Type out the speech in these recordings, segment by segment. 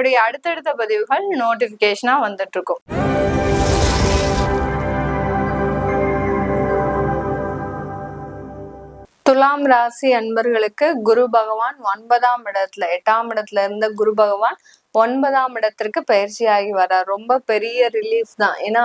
என்னுடைய அடுத்தடுத்த பதிவுகள் நோட்டிபிகேஷனா வந்துட்டு இருக்கும் துலாம் ராசி அன்பர்களுக்கு குரு பகவான் ஒன்பதாம் இடத்துல எட்டாம் இடத்துல இருந்த குரு பகவான் ஒன்பதாம் இடத்திற்கு பயிற்சி ஆகி வர்றார். ரொம்ப பெரிய ரிலீஃப் தான். ஏன்னா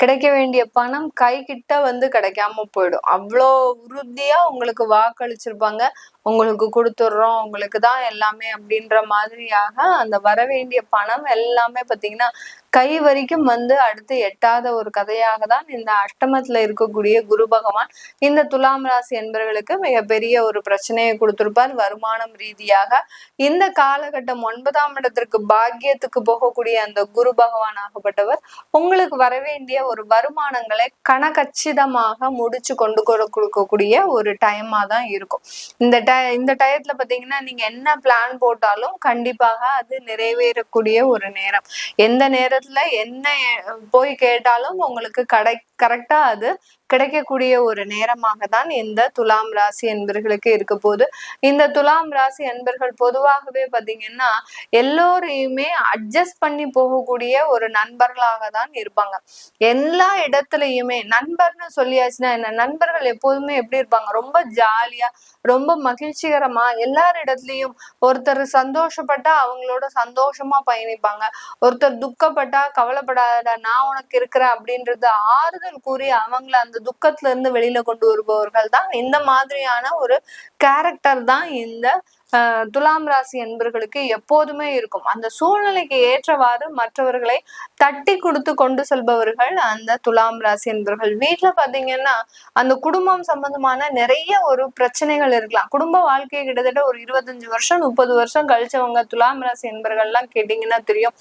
கிடைக்க வேண்டிய பணம் கை கிட்ட வந்து கிடைக்காம போயிடும். அவ்வளோ உறுதியா உங்களுக்கு வாக்களிச்சிருப்பாங்க. உங்களுக்கு கொடுத்துட்றோம் உங்களுக்கு தான் எல்லாமே அப்படின்ற மாதிரியாக அந்த வரவேண்டிய பணம் எல்லாமே பார்த்தீங்கன்னா கை வரைக்கும் வந்து அடுத்து எட்டாத ஒரு கதையாக தான் இந்த அஷ்டமத்துல இருக்கக்கூடிய குரு பகவான் இந்த துலாம் ராசி என்பவர்களுக்கு மிகப்பெரிய ஒரு பிரச்சனையை கொடுத்திருப்பார். வருமானம் ரீதியாக இந்த காலகட்டம் ஒன்பதாம் இடத்திற்கு பாக்கியத்துக்கு போகக்கூடிய அந்த குரு பகவான் ஆகப்பட்டவர் உங்களுக்கு வரவேண்டிய ஒரு வருமானங்களை கணக்கச்சிதமாக முடிச்சு கொண்டு கொடுக்கக்கூடிய ஒரு டைமா தான் இருக்கும். இந்த டை இந்த டயத்துல பாத்தீங்கன்னா நீங்க என்ன பிளான் போட்டாலும் கண்டிப்பாக அது நிறைவேறக்கூடிய ஒரு நேரம். எந்த நேரத்துல என்ன போய் கேட்டாலும் உங்களுக்கு கடை கரெக்டா அது கிடைக்கக்கூடிய ஒரு நேரமாக தான் இந்த துலாம் ராசி என்பர்களுக்கு இருக்க போகுது. இந்த துலாம் ராசி என்பர்கள் பொதுவாகவே பாத்தீங்கன்னா எல்லோரையுமே அட்ஜஸ்ட் பண்ணி போகக்கூடிய ஒரு நண்பர்களாக தான் இருப்பாங்க. எல்லா இடத்துலயுமே நண்பர்னு சொல்லியாச்சுன்னா என்ன? நண்பர்கள் எப்போதுமே எப்படி இருப்பாங்க? ரொம்ப ஜாலியா ரொம்ப மகிழ்ச்சிகரமா எல்லார் இடத்துலயும் ஒருத்தர் சந்தோஷப்பட்டா அவங்களோட சந்தோஷமா பயணிப்பாங்க. ஒருத்தர் துக்கப்பட்டா கவலைப்படாத நான் உனக்கு இருக்கிறேன் அப்படின்றது ஆறுதல் கூறி அவங்கள அந்த துக்கத்துல இருந்து வெளியில கொண்டு வருபவர்கள் தான் இந்த மாதிரியான ஒரு கேரக்டர் தான் இந்த துலாம் ராசி என்பர்களுக்கு எப்போதுமே இருக்கும். அந்த சூழ்நிலைக்கு ஏற்றவாறு மற்றவர்களை தட்டி கொடுத்து கொண்டு செல்பவர்கள் அந்த துலாம் ராசி என்பர்கள். வீட்டுல பாத்தீங்கன்னா அந்த குடும்பம் சம்பந்தமான நிறைய ஒரு பிரச்சனைகள் இருக்கலாம். குடும்ப வாழ்க்கையை கிட்டத்தட்ட ஒரு இருபத்தஞ்சு வருஷம் முப்பது வருஷம் கழிச்சவங்க துலாம் ராசி என்பர்கள்லாம் கேட்டீங்கன்னா தெரியும்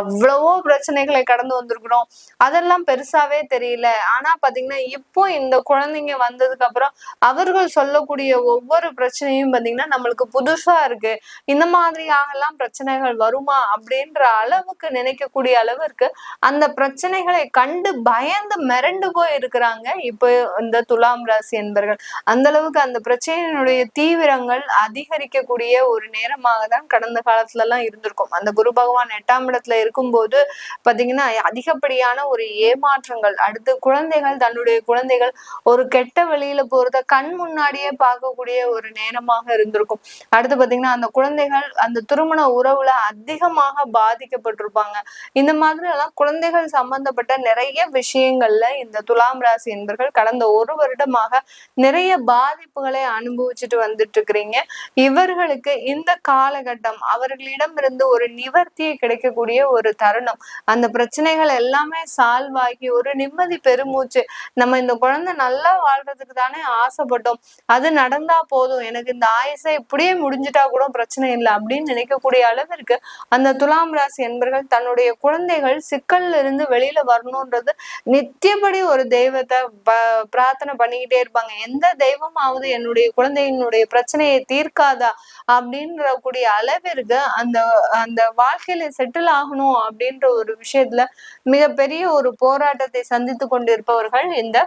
எவ்வளவோ பிரச்சனைகளை கடந்து வந்திருக்கிறோம். அதெல்லாம் பெருசாவே தெரியல. ஆனா பாத்தீங்கன்னா இப்போ இந்த குழந்தைங்க வந்ததுக்கு அப்புறம் அவர்கள் சொல்லக்கூடிய ஒவ்வொரு பிரச்சனையும் பாத்தீங்கன்னா நம்மளுக்கு புதுசா இருக்கு. இந்த மாதிரியாகலாம் பிரச்சனைகள் வருமா அப்படின்ற அளவுக்கு நினைக்கக்கூடிய அளவிற்கு அந்த பிரச்சனைகளை கண்டு பயந்து மிரண்டு போய் இருக்கிறாங்க இப்போ இந்த துலாம் ராசி என்பர்கள். அந்த அளவுக்கு அந்த பிரச்சனையினுடைய தீவிரங்கள் அதிகரிக்கக்கூடிய ஒரு நேரமாக தான் கடந்த காலத்துல எல்லாம் இருந்திருக்கும். அந்த குரு பகவான் எட்டாம் இடத்துல இருக்கும்போது பாத்தீங்கன்னா அதிகப்படியான ஒரு ஏமாற்றங்கள் அடுத்து குழந்தைகள் தன்னுடைய குழந்தைகள் ஒரு கெட்ட வெளியில போறத கண் முன்னாடியே பார்க்கக்கூடிய ஒரு நேரமாக இருந்திருக்கும். அடுத்து பாத்தீங்கன்னா அந்த குழந்தைகள் அந்த திருமண உறவுல அதிகமாக பாதிக்கப்பட்டிருப்பாங்க. இந்த மாதிரி எல்லாம் குழந்தைகள் சம்பந்தப்பட்ட நிறைய விஷயங்கள்ல இந்த துலாம் ராசி என்பர்கள் கடந்த ஒரு வருடமாக நிறைய பாதிப்புகளை அனுபவிச்சுட்டு வந்துட்டு இருக்கிறீங்க இவர்களுக்கு இந்த காலகட்டம் அவர்களிடம் இருந்து ஒரு நிவர்த்தியை கிடைக்கக்கூடிய ஒரு தருணம். அந்த பிரச்சனைகள் எல்லாமே சால்வ் ஆகி ஒரு நிம்மதி பெருமூச்சு. நம்ம இந்த குழந்தை நல்லா வாழ்றதுக்கு தானே ஆசைப்பட்டோம். அது நடந்தா போதும். எனக்கு இந்த ஆயுசை இப்படியே முடிஞ்சிட்டா கூட பிரச்சனை இல்லை அப்படின்னு நினைக்கக்கூடிய அளவிற்கு அந்த துலாம் ராசி என்பர்கள் தன்னுடைய குழந்தைகள் சிக்கல்ல இருந்து வெளியில வரணும்ன்றது நித்தியப்படி ஒரு தெய்வத்தை ப- பிரார்த்தனை பண்ணிக்கிட்டே இருப்பாங்க. எந்த தெய்வமாவது என்னுடைய குழந்தையினுடைய பிரச்சனையை தீர்க்காதா அப்படின்ற கூடிய அளவிற்கு அந்த அந்த வாழ்க்கையில செட்டில் ஆகணும் அப்படின்ற ஒரு விஷயத்துல மிகப்பெரிய ஒரு போராட்டத்தை சந்தித்து கொண்டிருப்பவர்கள் இந்த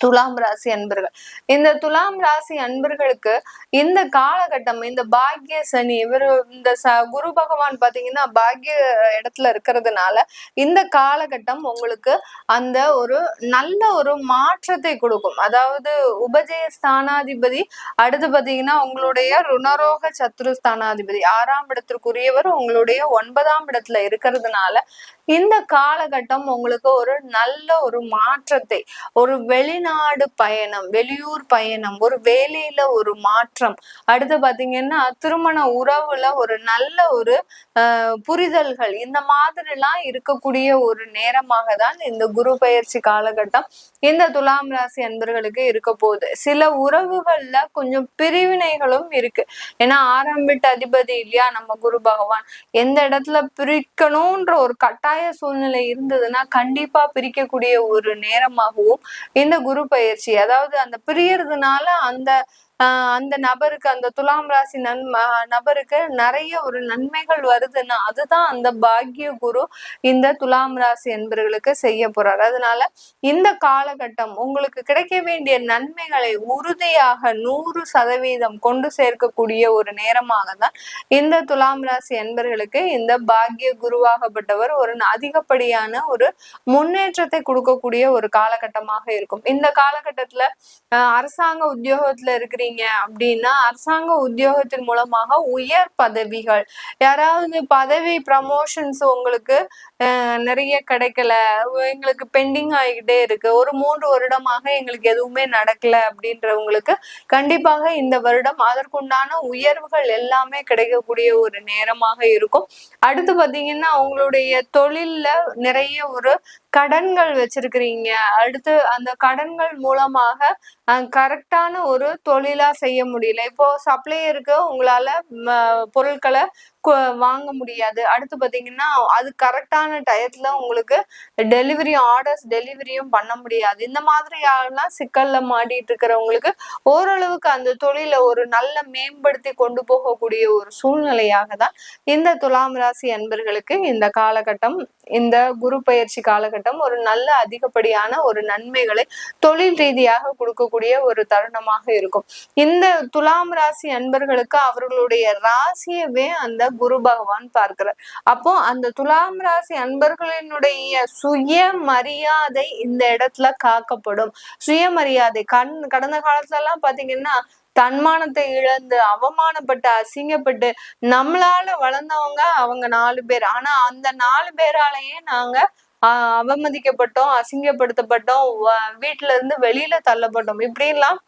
துலாம் ராசி அன்பர்கள். இந்த துலாம் ராசி அன்பர்களுக்கு இந்த காலகட்டம் இந்த பாக்ய சனி இவர் இந்த ச குரு பகவான் பாத்தீங்கன்னா பாக்ய இடத்துல இருக்கிறதுனால இந்த காலகட்டம் உங்களுக்கு அந்த ஒரு நல்ல ஒரு மாற்றத்தை கொடுக்கும். அதாவது உபஜய ஸ்தானாதிபதி அடுத்து பாத்தீங்கன்னா உங்களுடைய ருணரோக சத்ரு ஸ்தானாதிபதி ஆறாம் இடத்திற்குரியவர் உங்களுடைய ஒன்பதாம் இடத்துல இருக்கிறதுனால இந்த காலகட்டம் உங்களுக்கு ஒரு நல்ல ஒரு மாற்றத்தை ஒரு வெளிநாடு பயணம் வெளியூர் பயணம் ஒரு வேலையில ஒரு மாற்றம். அடுத்து பாத்தீங்கன்னா திருமண உறவுல ஒரு நல்ல ஒரு புரிதல்கள் இந்த மாதிரி எல்லாம் இருக்கக்கூடிய ஒரு நேரமாக தான் இந்த குரு பயிற்சி காலகட்டம் இந்த துலாம் ராசி அன்பர்களுக்கு இருக்க போகுது. சில உறவுகள்ல கொஞ்சம் பிரிவினைகளும் இருக்கு. ஏன்னா ஆரம்பிட்ட அதிபதி இல்லையா நம்ம குரு பகவான்? எந்த இடத்துல பிரிக்கணும்ன்ற ஒரு கட்டாய சூழ்நிலை இருந்ததுன்னா கண்டிப்பா பிரிக்கக்கூடிய ஒரு நேரமாகவும் இந்த குரு பயிற்சி அதாவது அந்த பிரியறதுனால அந்த அந்த நபருக்கு அந்த துலாம் ராசி நன் நபருக்கு நிறைய ஒரு நன்மைகள் வருதுன்னா அதுதான் அந்த பாக்ய குரு இந்த துலாம் ராசி என்பர்களுக்கு செய்ய போறாரு. அதனால இந்த காலகட்டம் உங்களுக்கு கிடைக்க வேண்டிய நன்மைகளை உறுதியாக நூறு சதவீதம் கொண்டு சேர்க்கக்கூடிய ஒரு நேரமாக தான் இந்த துலாம் ராசி என்பர்களுக்கு இந்த பாக்ய குருவாகப்பட்டவர் ஒரு அதிகப்படியான ஒரு முன்னேற்றத்தை கொடுக்கக்கூடிய ஒரு காலகட்டமாக இருக்கும். இந்த காலகட்டத்துல அரசாங்க உத்தியோகத்துல இருக்கிறீங்க இருக்கீங்க அப்படின்னா அரசாங்க உத்தியோகத்தின் மூலமாக உயர் பதவிகள். யாராவது பதவி ப்ரமோஷன்ஸ் உங்களுக்கு நிறைய கிடைக்கல. எங்களுக்கு பெண்டிங் ஆகிக்கிட்டே இருக்கு. ஒரு மூன்று வருடமாக எங்களுக்கு எதுவுமே நடக்கல அப்படின்றவங்களுக்கு கண்டிப்பாக இந்த வருடம் அதற்குண்டான உயர்வுகள் எல்லாமே கிடைக்கக்கூடிய ஒரு நேரமாக இருக்கும். அடுத்து பாத்தீங்கன்னா அவங்களுடைய தொழில்ல நிறைய ஒரு கடன்கள் வச்சிருக்கிறீங்க. அடுத்து அந்த கடன்கள் மூலமாக கரெக்டான ஒரு தொழிலா செய்ய முடியல. இப்போ சப்ளையருக்கு உங்களால பொருட்களை வாங்க முடியாது. அடுத்து பாத்தீங்கன்னா அது கரெக்டான டயத்துல உங்களுக்கு டெலிவரி ஆர்டர்ஸ் டெலிவரியும் பண்ண முடியாது. இந்த மாதிரி சிக்கலில் சிக்கல்ல மாட்டிட்டு இருக்கிறவங்களுக்கு ஓரளவுக்கு அந்த தொழிலை ஒரு நல்ல மேம்படுத்தி கொண்டு போகக்கூடிய ஒரு சூழ்நிலையாக தான் இந்த துலாம் ராசி அன்பர்களுக்கு இந்த காலகட்டம் இந்த குரு பயிற்சி காலகட்டம் ஒரு நல்ல அதிகப்படியான ஒரு நன்மைகளை தொழில் ரீதியாக கொடுக்கக்கூடிய ஒரு தருணமாக இருக்கும். இந்த துலாம் ராசி அன்பர்களுக்கு அவர்களுடைய ராசியவே அந்த குரு பகவான் பார்க்கிறார். அப்போ அந்த துலாம் ராசி அன்பர்களினுடைய சுய மரியாதை இந்த இடத்துல காக்கப்படும். சுயமரியாதை கண் கடந்த காலத்துல எல்லாம் பாத்தீங்கன்னா தன்மானத்தை இழந்து அவமானப்பட்டு அசிங்கப்பட்டு நம்மளால வளர்ந்தவங்க அவங்க நாலு பேர். ஆனா அந்த நாலு பேராலேயே நாங்க அவமதிக்கப்பட்டோம் அசிங்கப்படுத்தப்பட்டோம் வீட்டுல இருந்து வெளியில தள்ளப்பட்டோம். இப்படி எல்லாம்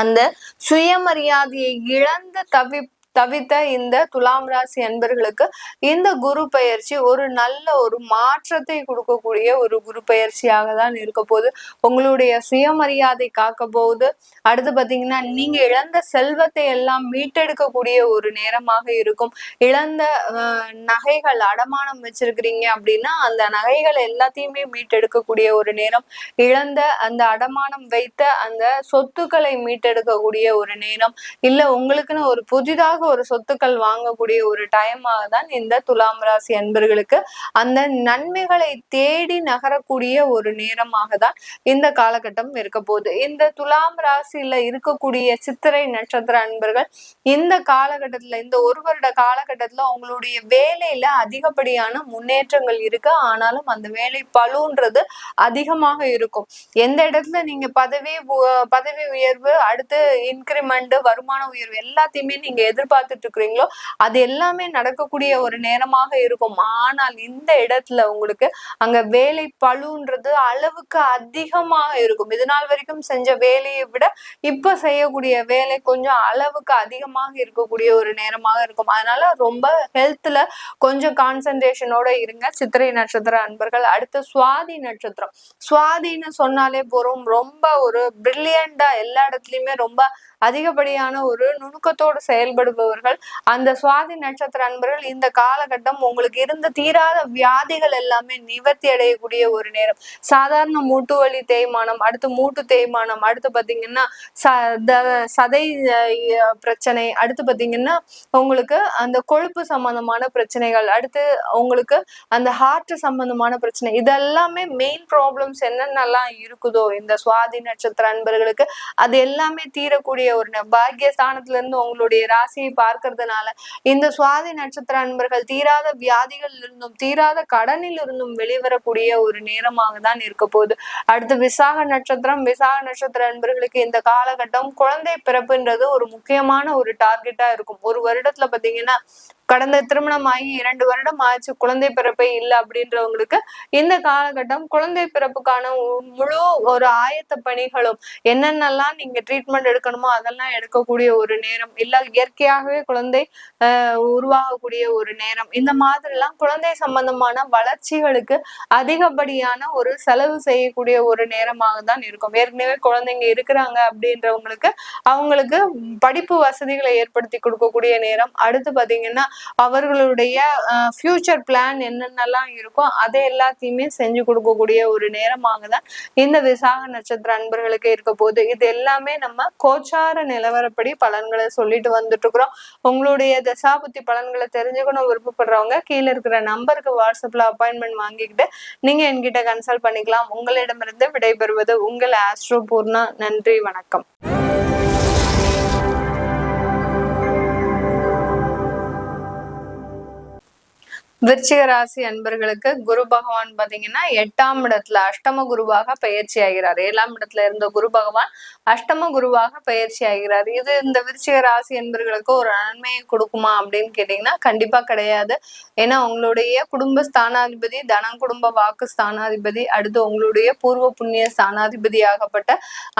அந்த சுயமரியாதையை இழந்து தவி தவித்த இந்த துலாம் ராசி அன்பர்களுக்கு இந்த குரு பயிற்சி ஒரு நல்ல ஒரு மாற்றத்தை கொடுக்கக்கூடிய ஒரு குரு பயிற்சியாக தான் இருக்க போகுது. உங்களுடைய சுயமரியாதை காக்க போகுது. அடுத்து பாத்தீங்கன்னா நீங்க இழந்த செல்வத்தை எல்லாம் மீட்டெடுக்கக்கூடிய ஒரு நேரமாக இருக்கும். இழந்த நகைகள் அடமானம் வச்சிருக்கிறீங்க அப்படின்னா அந்த நகைகள் எல்லாத்தையுமே மீட்டெடுக்கக்கூடிய ஒரு நேரம். இழந்த அந்த அடமானம் வைத்த அந்த சொத்துக்களை மீட்டெடுக்கக்கூடிய ஒரு நேரம். இல்ல உங்களுக்குன்னு ஒரு புதிதாக ஒரு சொத்துக்கள் வாங்கக்கூடிய ஒரு டைமாக தான் இந்த துலாம் ராசி அன்பர்களுக்கு அந்த நன்மைகளை தேடி நகரக்கூடிய ஒரு நேரமாக தான் இந்த காலகட்டம் இருக்க போகுது. இந்த துலாம் ராசியில இருக்கக்கூடிய சித்திரை நட்சத்திர அன்பர்கள் இந்த காலகட்டத்துல இந்த ஒரு வருட காலகட்டத்துல அவங்களுடைய வேலையில அதிகப்படியான முன்னேற்றங்கள் இருக்கு. ஆனாலும் அந்த வேலை பழுன்றது அதிகமாக இருக்கும். எந்த இடத்துல நீங்க பதவி பதவி உயர்வு அடுத்து இன்கிரிமெண்ட் வருமான உயர்வு எல்லாத்தையுமே நீங்க எதிர்ப்பு எதிர்பார்த்துட்டு இருக்கிறீங்களோ அது எல்லாமே நடக்கக்கூடிய ஒரு நேரமாக இருக்கும். ஆனால் இந்த இடத்துல உங்களுக்கு அங்க வேலை பழுன்றது அளவுக்கு அதிகமாக இருக்கும். இது நாள் வரைக்கும் செஞ்ச வேலையை விட இப்ப செய்யக்கூடிய வேலை கொஞ்சம் அளவுக்கு அதிகமாக இருக்கக்கூடிய ஒரு நேரமாக இருக்கும். அதனால ரொம்ப ஹெல்த்ல கொஞ்சம் கான்சன்ட்ரேஷனோட இருங்க. சித்திரை நட்சத்திர அன்பர்கள் அடுத்து சுவாதி நட்சத்திரம். சுவாதின்னு சொன்னாலே போறோம் ரொம்ப ஒரு பிரில்லியண்டா எல்லா இடத்துலயுமே ரொம்ப அதிகப்படியான ஒரு நுணுக்கத்தோடு செயல்படுபவர்கள். அந்த சுவாதி நட்சத்திர அன்பர்கள் இந்த காலகட்டம் உங்களுக்கு இருந்த தீராத வியாதிகள் எல்லாமே நிவர்த்தி அடையக்கூடிய ஒரு நேரம். சாதாரண மூட்டு வலி தேய்மானம் அடுத்து மூட்டு தேய்மானம் அடுத்து பாத்தீங்கன்னா சதை பிரச்சனை அடுத்து பாத்தீங்கன்னா உங்களுக்கு அந்த கொழுப்பு சம்பந்தமான பிரச்சனைகள் அடுத்து உங்களுக்கு அந்த ஹார்ட் சம்பந்தமான பிரச்சனை இதெல்லாமே மெயின் ப்ராப்ளம்ஸ் என்னென்னலாம் இருக்குதோ இந்த சுவாதி நட்சத்திர அன்பர்களுக்கு அது எல்லாமே தீரக்கூடிய ஒரு பாக்கியஸ்தானத்துல இருந்து உங்களுடைய ராசியை பார்க்கறதுனால இந்த சுவாதி நட்சத்திர அன்பர்கள் தீராத வியாதிகள் இருந்தும் தீராத கடனில் இருந்தும் வெளிவரக்கூடிய ஒரு நேரமாக தான் இருக்க போகுது. அடுத்து விசாக நட்சத்திரம் விசாக நட்சத்திர அன்பர்களுக்கு இந்த காலகட்டம் குழந்தை பிறப்புன்றது ஒரு முக்கியமான ஒரு டார்கெட்டா இருக்கும். ஒரு வருடத்துல பாத்தீங்கன்னா கடந்த திருமணம் ஆகி இரண்டு வருடம் ஆச்சு குழந்தை பிறப்பே இல்லை அப்படின்றவங்களுக்கு இந்த காலகட்டம் குழந்தை பிறப்புக்கான முழு ஒரு ஆயத்த பணிகளும் என்னென்னலாம் நீங்க ட்ரீட்மெண்ட் எடுக்கணுமோ அதெல்லாம் எடுக்கக்கூடிய ஒரு நேரம். இல்ல இயற்கையாகவே குழந்தை உருவாகக்கூடிய ஒரு நேரம். இந்த மாதிரி எல்லாம் குழந்தை சம்பந்தமான வளர்ச்சிகளுக்கு அதிகப்படியான ஒரு செலவு செய்யக்கூடிய ஒரு நேரமாக தான் இருக்கும். ஏற்கனவே குழந்தைங்க இருக்கிறாங்க அப்படின்றவங்களுக்கு அவங்களுக்கு படிப்பு வசதிகளை ஏற்படுத்தி கொடுக்கக்கூடிய நேரம். அடுத்து பாத்தீங்கன்னா அவர்களுடைய ஃபியூச்சர் பிளான் என்னென்னலாம் இருக்கோ அதை எல்லாத்தையுமே செஞ்சு கொடுக்கக்கூடிய ஒரு நேரமாக தான் இந்த விசாக நட்சத்திர அன்பர்களுக்கு இருக்க போகுது. இது எல்லாமே நம்ம கோச்சார நிலவரப்படி பலன்களை சொல்லிட்டு வந்துட்டு இருக்கிறோம் உங்களுடைய தசாபுத்தி பலன்களை தெரிஞ்சுக்கணும் விருப்பப்படுறவங்க கீழே இருக்கிற நம்பருக்கு வாட்ஸ்அப்ல அப்பாயின்மெண்ட் வாங்கிக்கிட்டு நீங்க என்கிட்ட கன்சல்ட் பண்ணிக்கலாம். உங்களிடமிருந்து விடைபெறுவது உங்கள் ஆஸ்ட்ரோ பூர்ணா. நன்றி வணக்கம். விருச்சிக ராசி அன்பர்களுக்கு குரு பகவான் பாத்தீங்கன்னா எட்டாம் இடத்துல அஷ்டம குருவாக பயிற்சி ஆகிறார். ஏழாம் இடத்துல இருந்த குரு பகவான் அஷ்டம குருவாக பயிற்சி ஆகிறார். இது இந்த விருச்சிக ராசி என்பர்களுக்கு ஒரு நன்மையை கொடுக்குமா அப்படின்னு கேட்டீங்கன்னா கண்டிப்பா கிடையாது. ஏன்னா உங்களுடைய குடும்ப ஸ்தானாதிபதி தனம் குடும்ப வாக்கு ஸ்தானாதிபதி அடுத்து உங்களுடைய பூர்வ புண்ணிய ஸ்தானாதிபதி ஆகப்பட்ட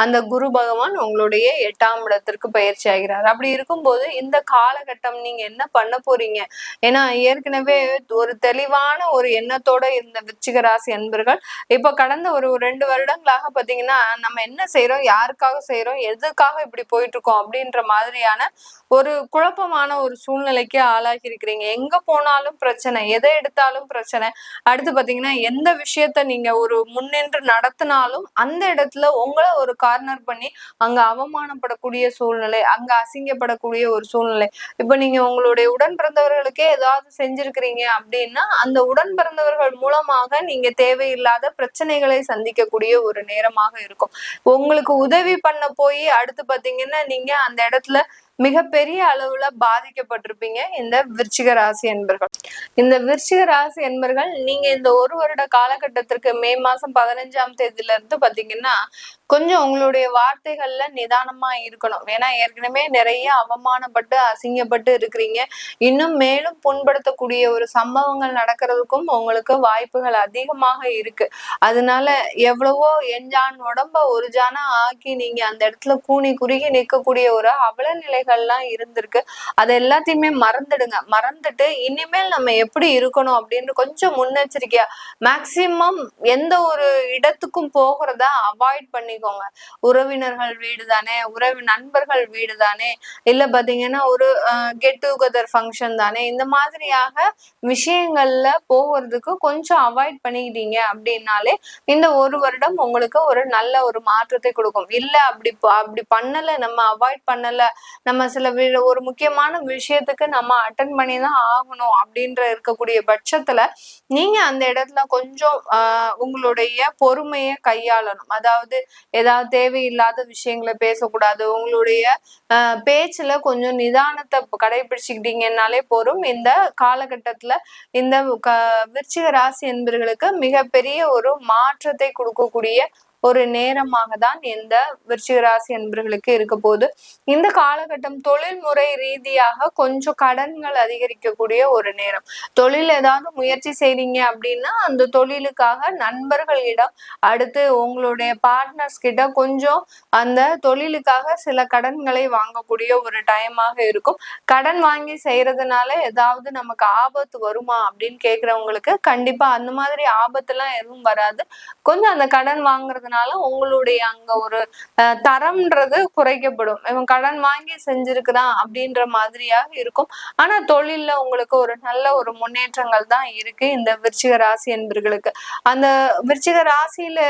அந்த குரு பகவான் உங்களுடைய எட்டாம் இடத்திற்கு பயிற்சி ஆகிறார். அப்படி இருக்கும்போது இந்த காலகட்டம் நீங்க என்ன பண்ண போறீங்க? ஏன்னா ஏற்கனவே ஒரு தெளிவான ஒரு எண்ணத்தோட இருந்த விச்சிக ராசி அன்பர்கள். இப்ப கடந்த ஒரு ரெண்டு வருடங்களாக பாத்தீங்கன்னா நம்ம என்ன செய்யறோம் யாருக்காக செய்யறோம் எதுக்காக இப்படி போயிட்டு இருக்கோம் அப்படின்ற மாதிரியான ஒரு குழப்பமான ஒரு சூழ்நிலைக்கு ஆளாகி இருக்கிறீங்க எங்க போனாலும் பிரச்சனை எதை எடுத்தாலும் பிரச்சனை. அடுத்து பாத்தீங்கன்னா எந்த விஷயத்த நீங்க ஒரு முன்னின்று நடத்தினாலும் அந்த இடத்துல உங்களை ஒரு கார்னர் பண்ணி அங்க அவமானப்படக்கூடிய சூழ்நிலை அங்க அசிங்கப்படக்கூடிய ஒரு சூழ்நிலை. இப்ப நீங்க உங்களுடைய உடன் பிறந்தவர்களுக்கே ஏதாவது செஞ்சிருக்கிறீங்க அப்படின்னா அந்த உடன் பிறந்தவர்கள் மூலமாக நீங்க தேவையில்லாத பிரச்சனைகளை சந்திக்கக்கூடிய ஒரு நேரமாக இருக்கும். உங்களுக்கு உதவி பண்ண போய் அடுத்து பாத்தீங்கன்னா நீங்க அந்த இடத்துல மிகப்பெரிய அளவுல பாதிக்கப்பட்டிருப்பீங்க இந்த விருச்சிக ராசி என்பர்கள். இந்த விருச்சிக ராசி என்பர்கள் நீங்க இந்த ஒரு வருட காலகட்டத்திற்கு மே மாசம் பதினஞ்சாம் தேதியில இருந்து பாத்தீங்கன்னா கொஞ்சம் உங்களுடைய வார்த்தைகள்ல நிதானமா இருக்கணும். ஏன்னா ஏற்கனவே நிறைய அவமானப்பட்டு அசிங்கப்பட்டு இருக்கிறீங்க. இன்னும் மேலும் புண்படுத்தக்கூடிய ஒரு சம்பவங்கள் நடக்கிறதுக்கும் உங்களுக்கு வாய்ப்புகள் அதிகமாக இருக்கு. அதனால எவ்வளவோ எஞ்சான் உடம்ப ஒரு ஜானா ஆக்கி நீங்க அந்த இடத்துல கூணி குறுகி நிற்கக்கூடிய ஒரு அவல நிலைகள்லாம் இருந்திருக்கு. அதை எல்லாத்தையுமே மறந்துடுங்க. மறந்துட்டு இனிமேல் நம்ம எப்படி இருக்கணும் அப்படின்னு கொஞ்சம் முன்னெச்சரிக்கையா மேக்சிமம் எந்த ஒரு இடத்துக்கும் போகிறத அவாய்ட் பண்ணி பண்ணிக்கோங்க உறவினர்கள் வீடு தானே உறவு நண்பர்கள் வீடு தானே இல்ல பாத்தீங்கன்னா ஒரு கெட் டுகெதர் ஃபங்க்ஷன் தானே? இந்த மாதிரியாக விஷயங்கள்ல போகிறதுக்கு கொஞ்சம் அவாய்ட் பண்ணிக்கிட்டீங்க அப்படின்னாலே இந்த ஒரு வருடம் உங்களுக்கு ஒரு நல்ல ஒரு மாற்றத்தை கொடுக்கும். இல்ல அப்படி அப்படி பண்ணல நம்ம அவாய்ட் பண்ணல நம்ம சில ஒரு முக்கியமான விஷயத்துக்கு நம்ம அட்டன் பண்ணி தான் ஆகணும் அப்படின்ற இருக்கக்கூடிய பட்சத்துல நீங்க அந்த இடத்துல கொஞ்சம் உங்களுடைய பொறுமையை கையாளணும். அதாவது ஏதாவது தேவையில்லாத விஷயங்களை பேசக்கூடாது. உங்களுடைய பேச்சுல கொஞ்சம் நிதானத்தை கடைபிடிச்சுக்கிட்டீங்கன்னாலே போரும் இந்த காலகட்டத்துல இந்த விருச்சிக ராசி என்பர்களுக்கு மிகப்பெரிய ஒரு மாற்றத்தை கொடுக்கக்கூடிய ஒரு நேரமாக தான் இந்த விருச்சிக ராசி என்பர்களுக்கு இருக்க போது இந்த காலகட்டம் தொழில்முறை ரீதியாக கொஞ்சம் கடன்கள் அதிகரிக்கக்கூடிய ஒரு நேரம். தொழில் ஏதாவது முயற்சி செய்றீங்க அப்படின்னா அந்த தொழிலுக்காக நண்பர்களிடம் அடுத்து உங்களுடைய பார்ட்னர்ஸ் கிட்ட கொஞ்சம் அந்த தொழிலுக்காக சில கடன்களை வாங்கக்கூடிய ஒரு டைமாக இருக்கும். கடன் வாங்கி செய்யறதுனால ஏதாவது நமக்கு ஆபத்து வருமா அப்படின்னு கேக்குறவங்களுக்கு கண்டிப்பா அந்த மாதிரி ஆபத்து எல்லாம் எதுவும் வராது. கொஞ்சம் அந்த கடன் வாங்குறது இருக்கிறதுனால உங்களுடைய அங்க ஒரு தரம்ன்றது குறைக்கப்படும். இவன் கடன் வாங்கி செஞ்சிருக்கிறான் அப்படின்ற மாதிரியாக இருக்கும். ஆனா தொழில்ல உங்களுக்கு ஒரு நல்ல ஒரு முன்னேற்றங்கள் தான் இருக்கு இந்த விருச்சிக ராசி என்பர்களுக்கு அந்த விருச்சிக ராசியில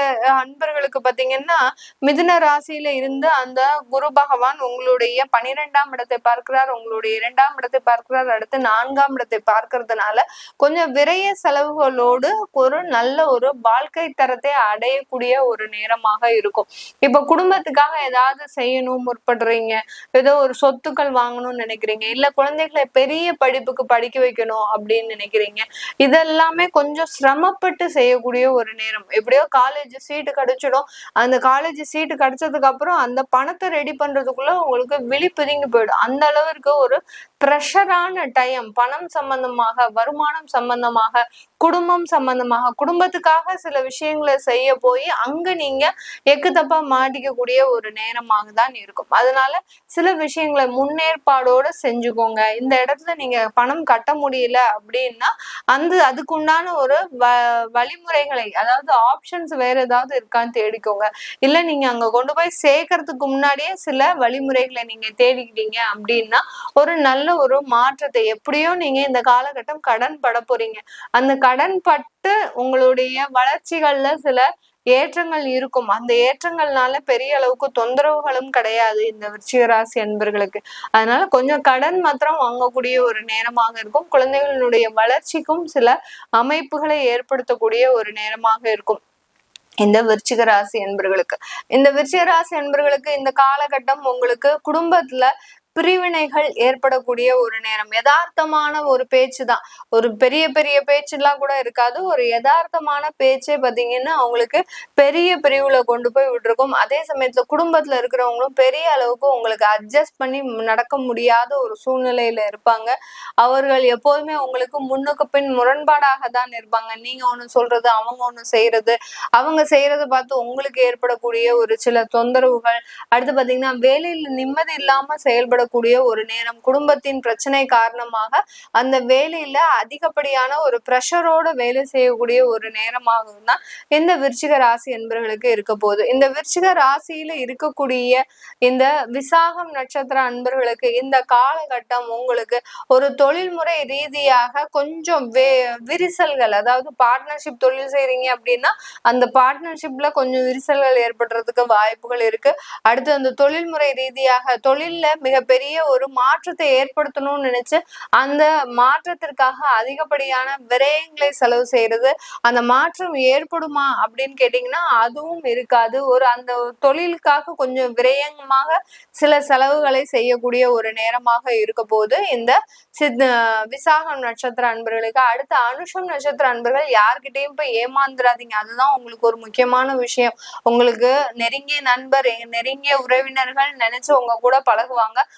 அன்பர்களுக்கு பாத்தீங்கன்னா மிதுன ராசியில இருந்து அந்த குரு பகவான் உங்களுடைய பனிரெண்டாம் இடத்தை பார்க்கிறார். உங்களுடைய இரண்டாம் இடத்தை பார்க்கிறார். அடுத்து நான்காம் இடத்தை பார்க்கறதுனால கொஞ்சம் விரைய செலவுகளோடு ஒரு நல்ல ஒரு வாழ்க்கை தரத்தை அடையக்கூடிய ஒரு நேரமாக இருக்கும். இப்ப குடும்பத்துக்காக ஏதாவது செய்யணும் முற்படுறீங்க. ஏதோ ஒரு சொத்துக்கள் வாங்கணும்னு நினைக்கிறீங்க. இல்ல குழந்தைகளை பெரிய படிப்புக்கு படிக்க வைக்கணும் அப்படின்னு நினைக்கிறீங்க. இதெல்லாமே கொஞ்சம் சிரமப்பட்டு செய்யக்கூடிய ஒரு நேரம். எப்படியோ காலேஜ் சீட்டு கிடைச்சிடும். அந்த காலேஜ் சீட்டு கிடைச்சதுக்கு அப்புறம் அந்த பணத்தை ரெடி பண்றதுக்குள்ள உங்களுக்கு விழி பிதுங்கி போயிடும். அந்த அளவிற்கு ஒரு ப்ரெஷரான டைம் பணம் சம்பந்தமாக வருமானம் சம்பந்தமாக குடும்பம் சம்பந்தமாக குடும்பத்துக்காக சில விஷயங்களை செய்ய போய் அங்க நீங்க எக்கு தப்பா மாட்டிக்கக்கூடிய ஒரு நேரமாக தான் இருக்கும். அதனால சில விஷயங்களை முன்னேற்பாடோட செஞ்சுக்கோங்க. இந்த இடத்துல நீங்க பணம் கட்ட முடியல அப்படின்னா அந்த அதுக்குண்டான ஒரு வ வழிமுறைகளை அதாவது ஆப்ஷன்ஸ் வேற ஏதாவது இருக்கான்னு தேடிக்கோங்க. இல்ல நீங்க அங்க கொண்டு போய் சேர்க்கறதுக்கு முன்னாடியே சில வழிமுறைகளை நீங்க தேடிக்கிட்டீங்க அப்படின்னா ஒரு நல்ல ஒரு மாற்றத்தை எப்படியோ நீங்க இந்த காலகட்டம் கடன் பட போறீங்க. அந்த கடன் பட்டு உங்களுடைய வளர்ச்சிகள்ல சில ஏற்றங்கள் இருக்கும். அந்த ஏற்றங்கள்னால பெரிய அளவுக்கு தொந்தரவுகளும் கிடையாது இந்த விருச்சிகராசி அன்பர்களுக்கு. அதனால கொஞ்சம் கடன் மாத்திரம் வாங்கக்கூடிய ஒரு நேரமாக இருக்கும். குழந்தைகளுடைய வளர்ச்சிக்கும் சில அமைப்புகளை ஏற்படுத்தக்கூடிய ஒரு நேரமாக இருக்கும். இந்த விருச்சிக ராசி என்பர்களுக்கு இந்த விருச்சிக ராசி என்பர்களுக்கு இந்த காலகட்டம் உங்களுக்கு குடும்பத்துல பிரிவினைகள் ஏற்படக்கூடிய ஒரு நேரம். யதார்த்தமான ஒரு பேச்சு தான் ஒரு பெரிய பெரிய பேச்சுலாம் கூட இருக்காது. ஒரு யதார்த்தமான பேச்சே பாத்தீங்கன்னா அவங்களுக்கு பெரிய பிரிவுல கொண்டு போய் விட்டுருக்கும். அதே சமயத்துல குடும்பத்துல இருக்கிறவங்களும் பெரிய அளவுக்கு உங்களுக்கு அட்ஜஸ்ட் பண்ணி நடக்க முடியாத ஒரு சூழ்நிலையில இருப்பாங்க. அவர்கள் எப்போதுமே உங்களுக்கு முன்னுக்கு பின் முரண்பாடாக தான் இருப்பாங்க. நீங்க ஒண்ணு சொல்றது அவங்க ஒண்ணு செய்யறது அவங்க செய்யறத பார்த்து உங்களுக்கு ஏற்படக்கூடிய ஒரு சில தொந்தரவுகள். அடுத்து பாத்தீங்கன்னா வேலையில நிம்மதி இல்லாம ஏற்படக்கூடிய ஒரு நேரம் குடும்பத்தின் பிரச்சனை காரணமாக அந்த வேலையில அதிகப்படியான ஒரு ப்ரெஷரோட வேலை செய்யக்கூடிய ஒரு நேரமாக தான் இந்த விருச்சிக ராசி என்பவர்களுக்கு இருக்க போகுது. இந்த விருச்சிக ராசியில இருக்கக்கூடிய இந்த விசாகம் நட்சத்திர அன்பர்களுக்கு இந்த காலகட்டம் உங்களுக்கு ஒரு தொழில்முறை ரீதியாக கொஞ்சம் வே விரிசல்கள் அதாவது பார்ட்னர்ஷிப் தொழில் செய்றீங்க அப்படின்னா அந்த பார்ட்னர்ஷிப்ல கொஞ்சம் விரிசல்கள் ஏற்படுறதுக்கு வாய்ப்புகள் இருக்கு. அடுத்து அந்த தொழில்முறை ரீதியாக தொழில்ல பெரிய ஒரு மாற்றத்தை ஏற்படுத்தணும்னு நினைச்சு அந்த மாற்றத்திற்காக அதிகப்படியான விரயங்களை செலவு செய்யறது அந்த மாற்றம் ஏற்படுமா அப்படின்னு கேட்டீங்கன்னா அதுவும் இருக்காது. ஒரு அந்த தொழிலுக்காக கொஞ்சம் விரயமாக சில செலவுகளை செய்யக்கூடிய ஒரு நேரமாக இருக்க போது இந்த சித் விசாகம் நட்சத்திர அன்பர்களுக்கு அடுத்த அனுஷம் நட்சத்திர அன்பர்கள் யார்கிட்டையும் போய் ஏமாந்துடாதீங்க அதுதான் உங்களுக்கு ஒரு முக்கியமான விஷயம். உங்களுக்கு நெருங்கிய நண்பர் நெருங்கிய உறவினர்கள் நினைச்சு உங்க கூட பழகுவாங்க.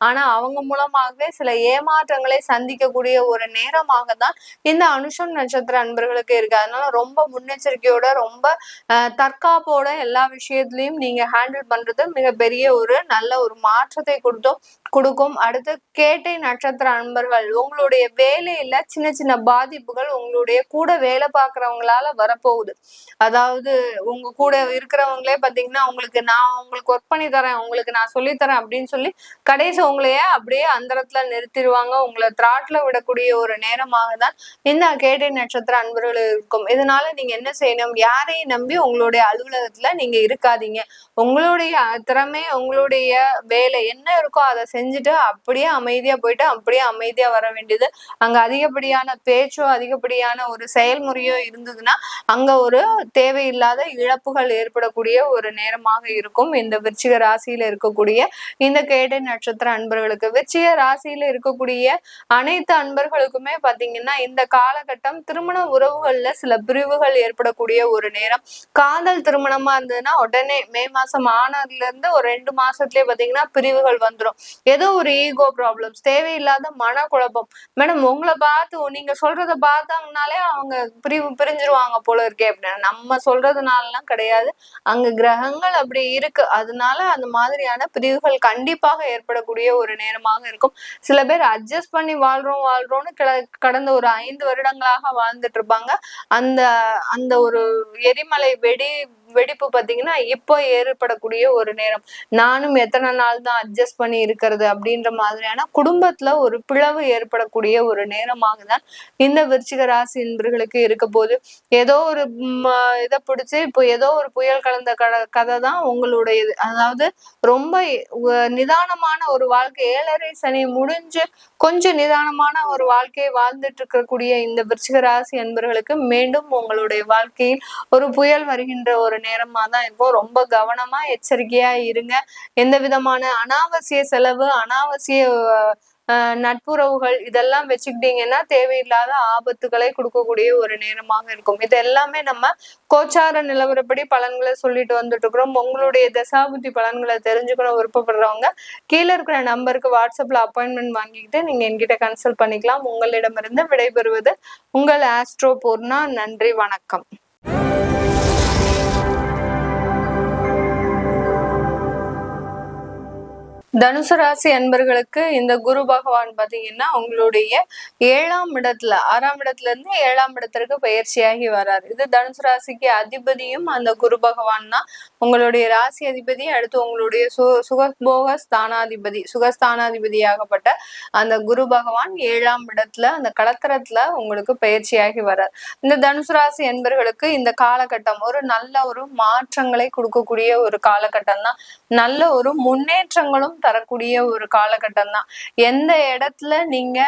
ஆனா அவங்க மூலமாகவே சில ஏமாற்றங்களை சந்திக்கக்கூடிய ஒரு நேரமாக தான் இந்த அனுஷம் நட்சத்திர அன்பர்களுக்கு இருக்கு. அதனால ரொம்ப முன்னெச்சரிக்கையோட ரொம்ப தற்காப்போட எல்லா விஷயத்திலையும் நீங்க ஹேண்டில் பண்றது மிகப்பெரிய ஒரு நல்ல ஒரு மாற்றத்தை கொடுத்தோம் கொடுக்கும். அடுத்து கேட்டை நட்சத்திர அன்பர்கள் உங்களுடைய வேலையில சின்ன சின்ன பாதிப்புகள் உங்களுடைய கூட வேலை பார்க்கறவங்களால வரப்போகுது. அதாவது உங்க கூட இருக்கிறவங்களே பாத்தீங்கன்னா உங்களுக்கு நான் உங்களுக்கு ஒர்க் பண்ணி தரேன் உங்களுக்கு நான் சொல்லி தரேன் அப்படின்னு சொல்லி கடைசி உங்களையே அப்படியே அந்தரத்துல நிறுத்திடுவாங்க. உங்களை திராட்டில் விடக்கூடிய ஒரு நேரமாக தான் இந்த கேட்டை நட்சத்திர அன்பர்கள் இருக்கும். இதனால நீங்க என்ன செய்யணும்? யாரையும் நம்பி உங்களுடைய அலுவலகத்துல நீங்க இருக்காதீங்க. உங்களுடைய திறமை உங்களுடைய வேலை என்ன இருக்கோ அதை செஞ்சுட்டு அப்படியே அமைதியா போயிட்டு அப்படியே அமைதியா வர வேண்டியது. அங்க அதிகப்படியான பேச்சோ அதிகப்படியான ஒரு செயல்முறையோ இருந்ததுன்னா அங்க ஒரு தேவையில்லாத இழப்புகள் ஏற்படக்கூடிய ஒரு நேரமாக இருக்கும். இந்த விருச்சிக ராசியில இருக்கக்கூடிய இந்த கேட்டை நட்சத்திர அன்பர்களுக்கு. விச்சய ராசியில இருக்கக்கூடிய அனைத்து அன்பர்களுக்குமே பாத்தீங்கன்னா இந்த காலகட்டம் திருமண உறவுகள்ல சில பிரிவுகள் ஏற்படக்கூடிய ஒரு நேரம். காதல் திருமணமா இருந்ததுன்னா உடனே மே மாசம் ஆனதுல இருந்து ஒரு ரெண்டு மாசத்துலயே பாத்தீங்கன்னா பிரிவுகள் வந்துடும் ஏதோ ஒரு ஈகோ ப்ராப்ளம்ஸ் தேவையில்லாத மனக்குழப்பம். மேடம் உங்களை பார்த்து நீங்க சொல்றத பார்த்தாங்கனாலே அவங்க பிரிவு பிரிஞ்சிருவாங்க போல இருக்கே அப்படின்னு. நம்ம சொல்றதுனாலலாம் கிடையாது. அங்க கிரகங்கள் அப்படி இருக்கு. அதனால அந்த மாதிரியான பிரிவுகள் கண்டிப்பாக ஏற்படக்கூடிய ஒரு நேரமாக இருக்கும். சில பேர் அட்ஜஸ்ட் பண்ணி வாழ்றோம் வாழ்றோம்னு கடந்த ஒரு ஐந்து வருடங்களாக வாழ்ந்துட்டு இருப்பாங்க. அந்த அந்த ஒரு எரிமலை வெடி வெடிப்பு பாத்தீங்கன்னா இப்போ ஏற்படக்கூடிய ஒரு நேரம். நானும் எத்தனை நாள் தான் அட்ஜஸ்ட் பண்ணி இருக்கிறது அப்படின்ற மாதிரியான குடும்பத்துல ஒரு பிளவு ஏற்படக்கூடிய ஒரு நேரமாக தான் இந்த விருச்சிக ராசி என்பர்களுக்கு இருக்க போது. ஏதோ ஒரு இதை பிடிச்சி இப்போ ஏதோ ஒரு புயல் கலந்த கதை தான் உங்களுடையது. அதாவது ரொம்ப நிதானமான ஒரு வாழ்க்கை. ஏழரை சனி முடிஞ்சு கொஞ்சம் நிதானமான ஒரு வாழ்க்கையை வாழ்ந்துட்டு இருக்கக்கூடிய இந்த விருச்சிக ராசி அன்பர்களுக்கு மீண்டும் உங்களுடைய வாழ்க்கையில் ஒரு புயல் வருகின்ற ஒரு நேரமா தான் இருக்கும். ரொம்ப கவனமா எச்சரிக்கையா இருங்க. எந்த விதமான அனாவசிய செலவு அனாவசிய நட்புறவுகள் இதெல்லாம் வச்சுக்கிட்டீங்கன்னா தேவையில்லாத ஆபத்துக்களை கொடுக்கக்கூடிய ஒரு நேரமாக இருக்கும். இது எல்லாமே நம்ம கோச்சார நிலவரப்படி பலன்களை சொல்லிட்டு வந்துட்டு இருக்கிறோம் உங்களுடைய தசாபுத்தி பலன்களை தெரிஞ்சுக்கணும் விருப்பப்படுறவங்க கீழே இருக்கிற நம்பருக்கு வாட்ஸ்அப்ல அப்பாயின்மெண்ட் வாங்கிக்கிட்டு நீங்க என்கிட்ட கன்சல்ட் பண்ணிக்கலாம். உங்களிடமிருந்து விடைபெறுவது உங்கள் ஆஸ்ட்ரோ பூர்ணா. நன்றி வணக்கம். தனுசு ராசி அன்பர்களுக்கு இந்த குரு பகவான் பாத்தீங்கன்னா உங்களுடைய ஏழாம் இடத்துல ஆறாம் இடத்துல இருந்து ஏழாம் இடத்திற்கு பயிற்சியாகி வராரு. இது தனுசு ராசிக்கு அதிபதியும் அந்த குரு பகவான் தான். உங்களுடைய ராசி அதிபதி அடுத்து உங்களுடைய சு சுகபோக ஸ்தானாதிபதி சுகஸ்தானாதிபதியாகப்பட்ட அந்த குரு பகவான் ஏழாம் இடத்துல அந்த கலத்தரத்துல உங்களுக்கு பயிற்சியாகி வரார். இந்த தனுசு ராசி என்பர்களுக்கு இந்த காலகட்டம் ஒரு நல்ல ஒரு மாற்றங்களை கொடுக்கக்கூடிய ஒரு காலகட்டம் தான். நல்ல ஒரு முன்னேற்றங்களும் தரக்கூடிய ஒரு காலகட்டம் தான் எந்த இடத்துல நீங்க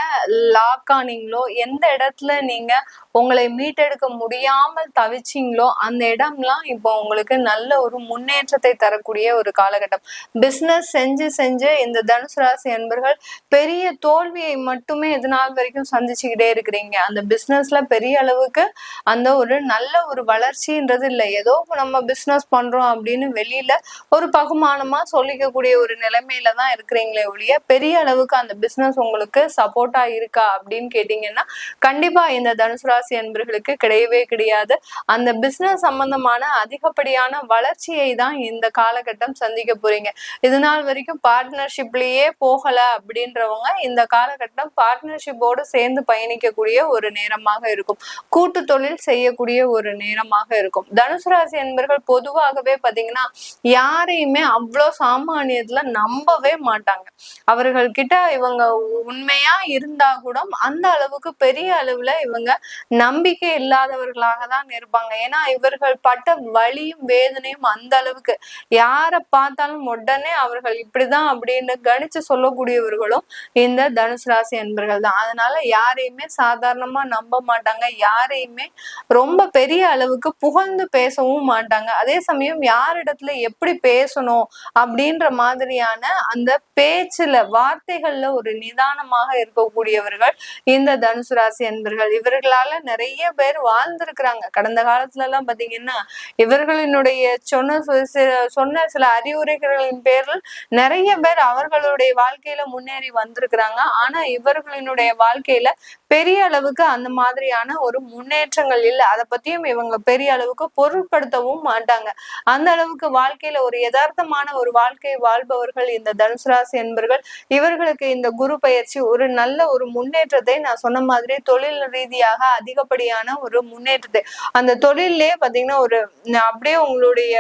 லாக் ஆனீங்களோ எந்த இடத்துல நீங்க உங்களை மீட்டெடுக்க முடியாமல் தவிச்சிங்களோ அந்த இடம்லாம் இப்போ உங்களுக்கு நல்ல ஒரு முன்னேற்றத்தை தரக்கூடிய ஒரு காலகட்டம். பிஸ்னஸ் செஞ்சு செஞ்சு இந்த தனுசு ராசி என்பர்கள் பெரிய தோல்வியை மட்டுமே இது நாள் வரைக்கும் சந்திச்சுக்கிட்டே இருக்கிறீங்க. அந்த பிஸ்னஸ்ல பெரிய அளவுக்கு அந்த ஒரு நல்ல ஒரு வளர்ச்சின்றது இல்லை. ஏதோ நம்ம பிஸ்னஸ் பண்றோம் அப்படின்னு வெளியில ஒரு பகுமானமா சொல்லிக்கக்கூடிய ஒரு நிலைமையில தான் இருக்கிறீங்களே ஒழிய பெரிய அளவுக்கு அந்த பிசினஸ் உங்களுக்கு சப்போர்ட்டா இருக்கா அப்படின்னு கேட்டீங்கன்னா கண்டிப்பா இந்த தனுசு ராசி அன்பர்களுக்கு கிடையவே கிடையாது. அந்த பிசினஸ் சம்பந்தமான அதிகப்படியான வளர்ச்சியை தான் இந்த காலகட்டம் சந்திக்க போறீங்க. இது நாள் வரைக்கும் பார்ட்னர்ஷிப்லயே போகல அப்படின்றவங்க இந்த காலகட்டம் பார்ட்னர்ஷிப்போடு சேர்ந்து பயணிக்கக்கூடிய ஒரு நேரமாக இருக்கும். கூட்டு தொழில் செய்யக்கூடிய ஒரு நேரமாக இருக்கும். தனுசு ராசி என்பர்கள் பொதுவாகவே பாத்தீங்கன்னா யாரையுமே அவ்வளோ சாமானியத்துல நம்பவே மாட்டாங்க. அவர்கள் கிட்ட இவங்க உண்மையா இருந்தா கூட அந்த அளவுக்கு பெரிய அளவுல இவங்க நம்பிக்கை இல்லாதவர்களாக தான் இருப்பாங்க. ஏன்னா இவர்கள் பட்ட வழியும் வேதனையும் அந்த அளவுக்கு. யாரை பார்த்தாலும் உடனே அவர்கள் இப்படிதான் அப்படின்னு கணிச்சு சொல்லக்கூடியவர்களும் இந்த தனுசு ராசி என்பர்கள் தான். அதனால யாரையுமே சாதாரணமா நம்ப மாட்டாங்க. யாரையுமே ரொம்ப பெரிய அளவுக்கு புகழ்ந்து பேசவும் மாட்டாங்க. அதே சமயம் யாரிடத்துல எப்படி பேசணும் அப்படின்ற மாதிரியான அந்த பேச்சுல வார்த்தைகள்ல ஒரு நிதானமாக இருக்கக்கூடியவர்கள் இந்த தனுசு ராசி என்பர்கள் இவர்களால நிறைய பேர் வாழ்ந்திருக்கிறாங்க. கடந்த காலத்துல எல்லாம் பாத்தீங்கன்னா இவர்களினுடைய சொன்ன சொன்ன சில அறிவுரைகளின் பேரில் நிறைய பேர் அவர்களுடைய வாழ்க்கையில முன்னேறி வந்திருக்கிறாங்க. ஆனா இவர்களினுடைய வாழ்க்கையில பெரிய அளவுக்கு அந்த மாதிரியான ஒரு முன்னேற்றங்கள் இல்லை. அதை பத்தியும் இவங்க பெரிய அளவுக்கு பொருட்படுத்தவும் மாட்டாங்க. அந்த அளவுக்கு வாழ்க்கையில ஒரு யதார்த்தமான ஒரு வாழ்க்கையை வாழ்பவர்கள் இந்த தனுசு ராசி என்பர்கள் இவர்களுக்கு இந்த குரு பயிற்சி ஒரு நல்ல ஒரு முன்னேற்றத்தை நான் சொன்ன மாதிரி தொழில் ரீதியாக அதிகப்படியான ஒரு முன்னேற்றத்தை. அந்த தொழிலே பாத்தீங்கன்னா ஒரு அப்படியே உங்களுடைய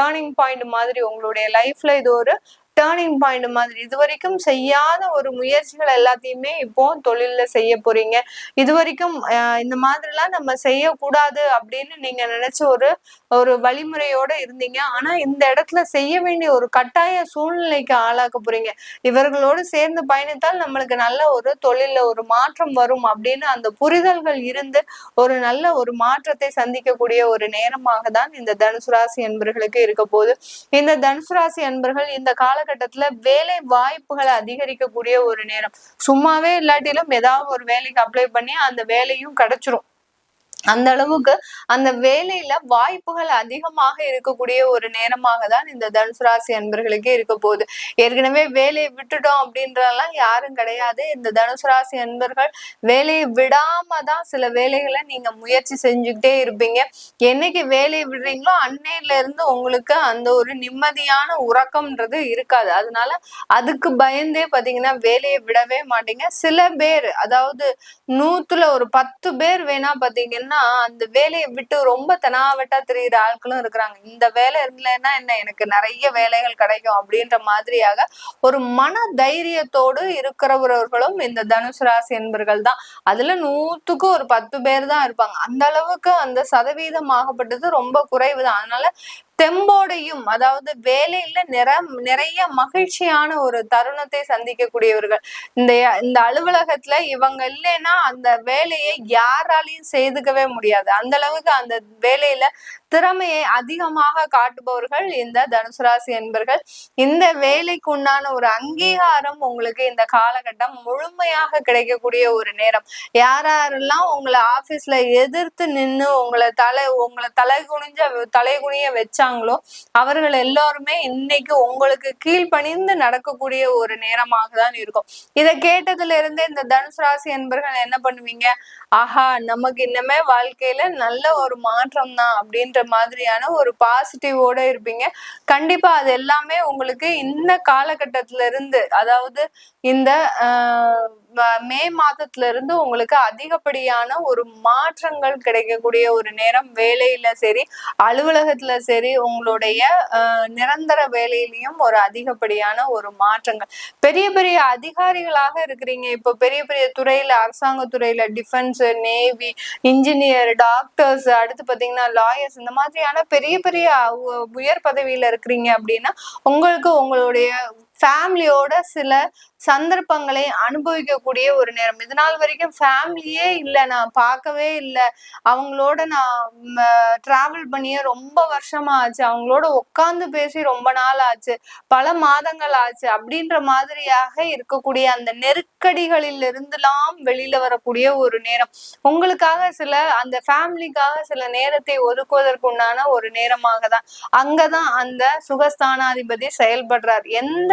டேர்னிங் பாயிண்ட் மாதிரி உங்களுடைய லைஃப்ல இது ஒரு டேர்னிங் பாயிண்ட் மாதிரி. இது வரைக்கும் செய்யாத ஒரு முயற்சிகள் எல்லாத்தையுமே இப்போ தொழிலில் செய்ய போறீங்க. இது வரைக்கும் இந்த மாதிரிலாம் நம்ம செய்யக்கூடாது அப்படின்னு நீங்க நினைச்ச ஒரு ஒரு வழிமுறையோட இருந்தீங்க. ஆனா இந்த இடத்துல செய்ய வேண்டிய ஒரு கட்டாய சூழ்நிலைக்கு ஆளாக்க போறீங்க. இவர்களோடு சேர்ந்து பயணித்தால் நம்மளுக்கு நல்ல ஒரு தொழில ஒரு மாற்றம் வரும் அப்படின்னு அந்த புரிதல்கள் இருந்து ஒரு நல்ல ஒரு மாற்றத்தை சந்திக்கக்கூடிய ஒரு நேரமாக தான் இந்த தனுசு ராசி என்பர்களுக்கு இருக்க போகுது. இந்த தனுசு ராசி என்பர்கள் இந்த கால காலகட்டத்துல வேலை வாய்ப்புகளை அதிகரிக்கக்கூடிய ஒரு நேரம். சும்மாவே இல்லாட்டிலும் ஏதாவது ஒரு வேலைக்கு அப்ளை பண்ணி அந்த வேலையும் கிடைச்சிரும். அந்த அளவுக்கு அந்த வேலையில வாய்ப்புகள் அதிகமாக இருக்கக்கூடிய ஒரு நேரமாக தான் இந்த தனுசு ராசி அன்பர்களுக்கு இருக்க போகுது. ஏற்கனவே வேலையை விட்டுட்டோம் அப்படின்றலாம் யாரும் கிடையாது. இந்த தனுசு ராசி அன்பர்கள் வேலையை விடாம தான் சில வேலைகளை நீங்க முயற்சி செஞ்சுக்கிட்டே இருப்பீங்க. என்னைக்கு வேலையை விடுறீங்களோ அன்னையில இருந்து உங்களுக்கு அந்த ஒரு நிம்மதியான உறக்கம்ன்றது இருக்காது. அதனால அதுக்கு பயந்தே பாத்தீங்கன்னா வேலையை விடவே மாட்டீங்க. சில பேர் அதாவது நூத்துல ஒரு பத்து பேர் வேணா பாத்தீங்கன்னா என்னன்னா அந்த வேலையை விட்டு ரொம்ப தெனாவட்டா தெரியுற ஆட்களும் இருக்கிறாங்க. இந்த வேலை இல்லைன்னா என்ன? எனக்கு நிறைய வேலைகள் கிடைக்கும் அப்படின்ற மாதிரியாக ஒரு மன தைரியத்தோடு இருக்கிறவர்களும் இந்த தனுசு ராசி என்பர்கள் தான். அதுல நூத்துக்கு ஒரு பத்து பேர் தான் இருப்பாங்க. அந்த அளவுக்கு அந்த சதவீதம் ஆகப்பட்டது ரொம்ப குறைவு தான். அதனால தெம்போடையும் அதாவது வேலையில நிற நிறைய மகிழ்ச்சியான ஒரு தருணத்தை சந்திக்கக்கூடியவர்கள். இந்த இந்த அலுவலகத்துல இவங்க இல்லைன்னா அந்த வேலையை யாராலையும் செய்துக்கவே முடியாது. அந்த அளவுக்கு அந்த வேலையில திறமையை அதிகமாக காட்டுபவர்கள் இந்த தனுசு ராசி என்பர்கள். இந்த வேலைக்கு உண்டான ஒரு அங்கீகாரம் உங்களுக்கு இந்த காலகட்டம் முழுமையாக கிடைக்கக்கூடிய ஒரு நேரம். யாரெல்லாம் உங்களை ஆபீஸ்ல எதிர்த்து நின்று உங்களை தலை உங்களை தலை குனிஞ்ச தலை குனிய வச்சாங்களோ அவர்கள் எல்லாருமே இன்னைக்கு உங்களுக்கு கீழ்ப்பணிந்து நடக்கக்கூடிய ஒரு நேரமாக தான் இருக்கும். இதை கேட்டதுல இருந்தே இந்த தனுசு ராசி என்பர்கள் என்ன பண்ணுவீங்க? ஆஹா நமக்கு இன்னமே வாழ்க்கையில நல்ல ஒரு மாற்றம் தான் அப்படின்ற மாதிரியான ஒரு பாசிட்டிவோட இருப்பீங்க. கண்டிப்பா அது எல்லாமே உங்களுக்கு இந்த காலகட்டத்துல இருந்து அதாவது இந்த மே மாதத்துல இருந்து உங்களுக்கு அதிகப்படியான ஒரு மாற்றங்கள் கிடைக்கக்கூடிய ஒரு நேரம் வேலையில சரி அலுவலகத்துல சரி உங்களுடைய நிரந்தர வேலையிலையும் ஒரு அதிகப்படியான ஒரு மாற்றங்கள். பெரிய பெரிய அதிகாரிகளாக இருக்கிறீங்க. இப்போ பெரிய பெரிய துறையில அரசாங்க துறையில டிஃபென்ஸ் நேவி இன்ஜினியர் டாக்டர்ஸ் அடுத்து பாத்தீங்கன்னா லாயர்ஸ் இந்த மாதிரியான பெரிய பெரிய உயர் பதவியில இருக்கிறீங்க அப்படின்னா உங்களுக்கு உங்களுடைய ஃபேமிலியோட சில சந்தர்ப்பங்களை அனுபவிக்கக்கூடிய ஒரு நேரம். இது நாள் வரைக்கும் ஃபேமிலியே இல்லை. நான் பார்க்கவே இல்லை. அவங்களோட நான் டிராவல் பண்ணியே ரொம்ப வருஷமா ஆச்சு அவங்களோட உட்காந்து பேசி ரொம்ப நாள் ஆச்சு பல மாதங்கள் ஆச்சு. அப்படின்ற மாதிரியாக இருக்கக்கூடிய அந்த நெருக்கடிகளில் இருந்துலாம் வெளியில வரக்கூடிய ஒரு நேரம். உங்களுக்காக சில அந்த ஃபேமிலிக்காக சில நேரத்தை ஒதுக்குவதற்கு உண்டான ஒரு நேரமாக தான். அங்கதான் அந்த சுகஸ்தானாதிபதி செயல்படுறார். எந்த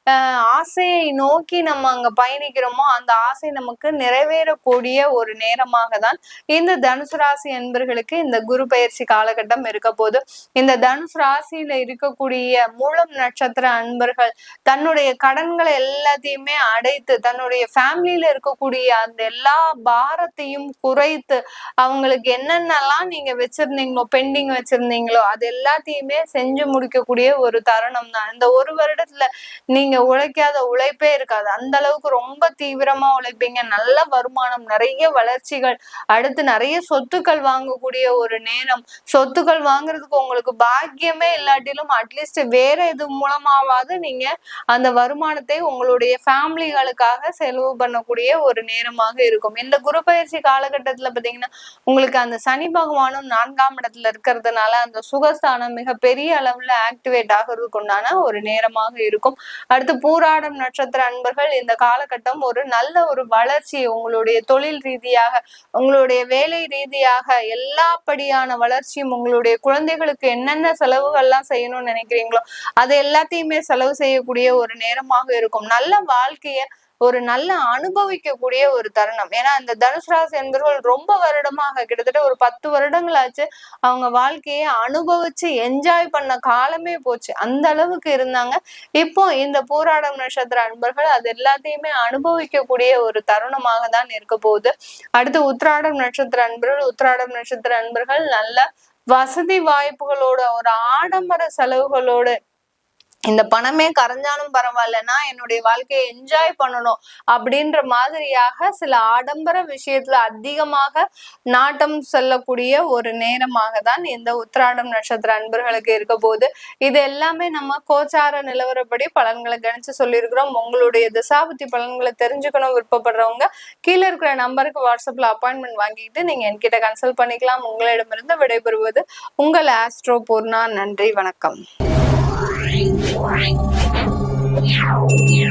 ஆசையை நோக்கி நம்ம அங்க பயணிக்கிறோமோ அந்த ஆசை நமக்கு நிறைவேறக்கூடிய ஒரு நேரமாக தான் இந்த தனுசு ராசி என்பர்களுக்கு இந்த குரு பயிற்சி காலகட்டம் இருக்க போது. இந்த தனுசு ராசியில இருக்கக்கூடிய மூலம் நட்சத்திர அன்பர்கள் தன்னுடைய கடன்களை எல்லாத்தையுமே அடைத்து தன்னுடைய ஃபேமிலியில இருக்கக்கூடிய அந்த எல்லா பாரத்தையும் குறைத்து அவங்களுக்கு என்னென்னலாம் நீங்க வச்சிருந்தீங்களோ பெண்டிங் வச்சிருந்தீங்களோ அது எல்லாத்தையுமே செஞ்சு முடிக்கக்கூடிய ஒரு தருணம் தான் இந்த ஒரு வருடத்துல நீங்க நீங்க உழைக்காத உழைப்பே இருக்காது. அந்த அளவுக்கு ரொம்ப தீவிரமா உழைப்பீங்க. நல்ல வருமானம் நிறைய வளர்ச்சிகள் அடுத்து நிறைய சொத்துக்கள் வாங்கக்கூடிய ஒரு நேரம். சொத்துக்கள் வாங்குறதுக்கு உங்களுக்கு பாக்கியமே இல்லாட்டிலும் அட்லீஸ்ட் வேற இது மூலமாவது நீங்க அந்த வருமானத்தை உங்களுடைய ஃபேமிலிகளுக்காக செலவு பண்ணக்கூடிய ஒரு நேரமாக இருக்கும். இந்த குரு பயிற்சி காலகட்டத்துல பாத்தீங்கன்னா உங்களுக்கு அந்த சனி பகவானும் நான்காம் இடத்துல இருக்கிறதுனால அந்த சுகஸ்தானம் மிக பெரிய அளவுல ஆக்டிவேட் ஆகிறதுக்கு உண்டான ஒரு நேரமாக இருக்கும். அடுத்து பூராடம் நட்சத்திர அன்பர்கள் இந்த காலகட்டம் ஒரு நல்ல ஒரு வளர்ச்சி உங்களுடைய தொழில் ரீதியாக உங்களுடைய வேலை ரீதியாக எல்லாப்படியான வளர்ச்சியும் உங்களுடைய குழந்தைகளுக்கு என்னென்ன செலவுகள்லாம் செய்யணும்னு நினைக்கிறீங்களோ அது எல்லாத்தையுமே செலவு செய்யக்கூடிய ஒரு நேரமாக இருக்கும். நல்ல வாழ்க்கையை ஒரு நல்ல அனுபவிக்கக்கூடிய ஒரு தருணம். ஏன்னா இந்த தனுசு ராசி என்பவர்கள் ரொம்ப வருடமாக கிட்டத்தட்ட ஒரு பத்து வருடங்கள் ஆச்சு அவங்க வாழ்க்கையை அனுபவிச்சு என்ஜாய் பண்ண காலமே போச்சு. அந்த அளவுக்கு இருந்தாங்க. இப்போ இந்த போராடம் நட்சத்திர அன்பர்கள் அது எல்லாத்தையுமே அனுபவிக்கக்கூடிய ஒரு தருணமாக தான் இருக்க போகுது. அடுத்து உத்ராடம் நட்சத்திர அன்பர்கள் உத்ராடம் நட்சத்திர அன்பர்கள் நல்ல வசதி வாய்ப்புகளோட ஒரு ஆடம்பர செலவுகளோடு இந்த பணமே கரைஞ்சாலும் பரவாயில்லன்னா என்னுடைய வாழ்க்கையை என்ஜாய் பண்ணணும் அப்படின்ற மாதிரியாக சில ஆடம்பர விஷயத்துல அதிகமாக நாட்டம் செல்லக்கூடிய ஒரு நேரமாக தான் இந்த உத்திராடம் நட்சத்திர அன்பர்களுக்கு இருக்க போது இது எல்லாமே நம்ம கோச்சார நிலவரப்படி பலன்களை கணிச்சு சொல்லியிருக்கிறோம். உங்களுடைய திசாபுத்தி பலன்களை தெரிஞ்சுக்கணும் விருப்பப்படுறவங்க கீழே இருக்கிற நம்பருக்கு வாட்ஸ்அப்ல அப்பாயின்மெண்ட் வாங்கிட்டு நீங்க என்கிட்ட கன்சல்ட் பண்ணிக்கலாம். உங்களிடமிருந்து விடைபெறுவது உங்கள் ஆஸ்ட்ரோ பூர்ணா. நன்றி வணக்கம். Meow, meow.